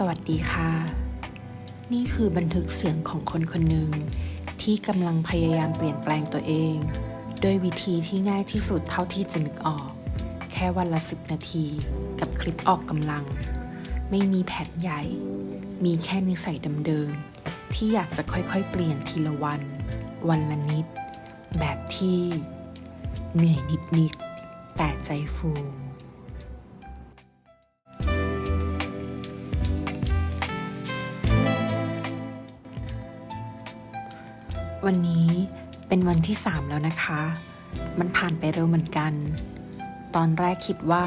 สวัสดีค่ะ นี่คือบันทึกเสียงของคนคนหนึ่งที่กำลังพยายามเปลี่ยนแปลงตัวเอง โดยวิธีที่ง่ายที่สุดเท่าที่จะนึกออก แค่วันละสิบนาที กับคลิปออกกำลัง ไม่มีแผนใหญ่ มีแค่นิสัยเดิมๆที่อยากจะค่อยๆ เปลี่ยนทีละวัน วันละนิด แบบที่ เหนื่อยนิดๆแต่ใจฟู วันนี้เป็นวันที่ 3 แล้วนะคะ มันผ่านไปเร็วเหมือนกัน ตอนแรกคิดว่า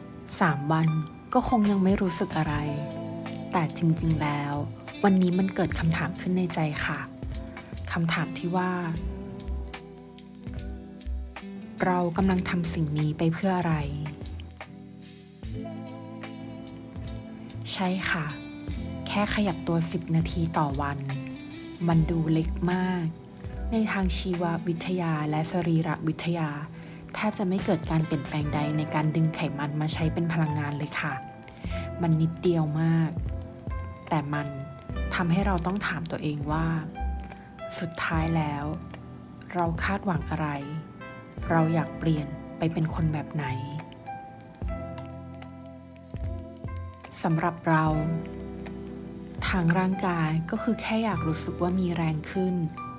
3 วันก็คงยังไม่รู้สึกอะไร แต่จริงๆแล้ว วันนี้มันเกิดคำถามขึ้นในใจค่ะคำถามที่ว่า เรากำลังทำสิ่งนี้ไปเพื่ออะไร ใช่ค่ะ แค่ขยับตัว 10 นาทีต่อวัน มันดูเล็กมาก ในทางชีววิทยาและสรีรวิทยา แทบจะไม่เกิดการเปลี่ยนแปลงใดในการดึงไขมันมาใช้เป็นพลังงานเลยค่ะ มันนิดเดียวมาก แต่มันทำให้เราต้องถามตัวเองว่า สุดท้ายแล้ว เราคาดหวังอะไร เราอยากเปลี่ยนไปเป็นคนแบบไหนสำหรับเรา ทางร่างกายก็คือแค่อยากรู้สึกว่ามีแรงขึ้น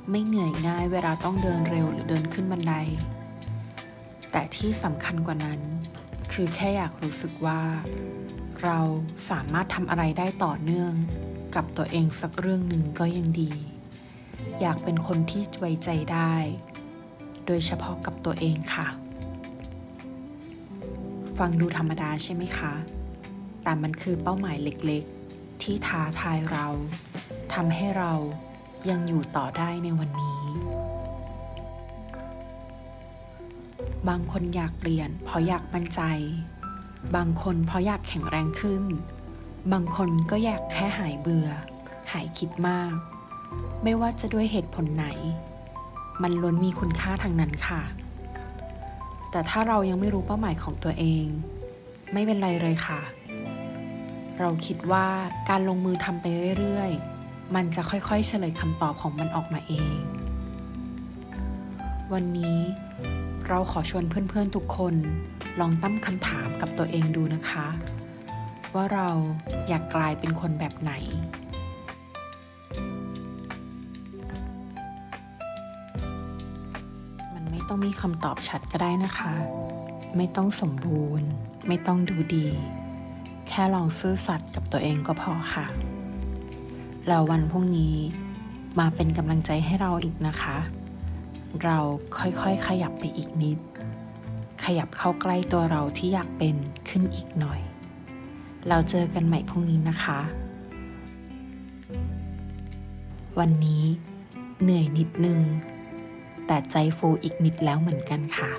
ไม่เหนื่อยง่ายเวลาต้องเดินเร็วหรือเดินขึ้นบันได แต่ที่สำคัญกว่านั้น คือแค่อยากรู้สึกว่า เราสามารถทำอะไรได้ต่อเนื่อง กับตัวเองสักเรื่องหนึ่งก็ยังดี อยากเป็นคนที่ไว้ใจได้ โดยเฉพาะกับตัวเองค่ะ ฟังดูธรรมดาใช่ไหมคะ แต่มันคือเป้าหมายเล็กๆ ที่ท้าทายเราทำให้เรายังอยู่ต่อได้ในวันนี้ บางคนอยากเปลี่ยนเพราะอยากมั่นใจ บางคนเพราะอยากแข็งแรงขึ้น บางคนก็อยากแค่หายเบื่อ หายคิดมาก ไม่ว่าจะด้วยเหตุผลไหน มันล้วนมีคุณค่าทางนั้นค่ะ แต่ถ้าเรายังไม่รู้เป้าหมายของตัวเอง ไม่เป็นไรเลยค่ะ เราคิดว่าการลงมือทำไปเรื่อยๆ มันจะค่อยๆ เฉลยคำตอบของมันออกมาเอง วันนี้เราขอชวนเพื่อนๆทุกคนลองตั้งคำถามกับตัวเองดูนะคะ ว่าเราอยากกลายเป็นคนแบบไหนมันไม่ต้องมีคำตอบชัดก็ได้นะคะ ไม่ต้องสมบูรณ์ ไม่ต้องดูดี แค่ลองซื่อสัตย์กับตัวเองก็พอค่ะ แล้ววันพรุ่งนี้มาเป็นกำลังใจให้เราอีกนะคะ เราค่อยๆขยับไปอีกนิด ขยับเข้าใกล้ตัวเราที่อยากเป็นขึ้นอีกหน่อย เราเจอกันใหม่พรุ่งนี้นะคะ วันนี้เหนื่อยนิดนึง แต่ใจฟูอีกนิดแล้วเหมือนกันค่ะ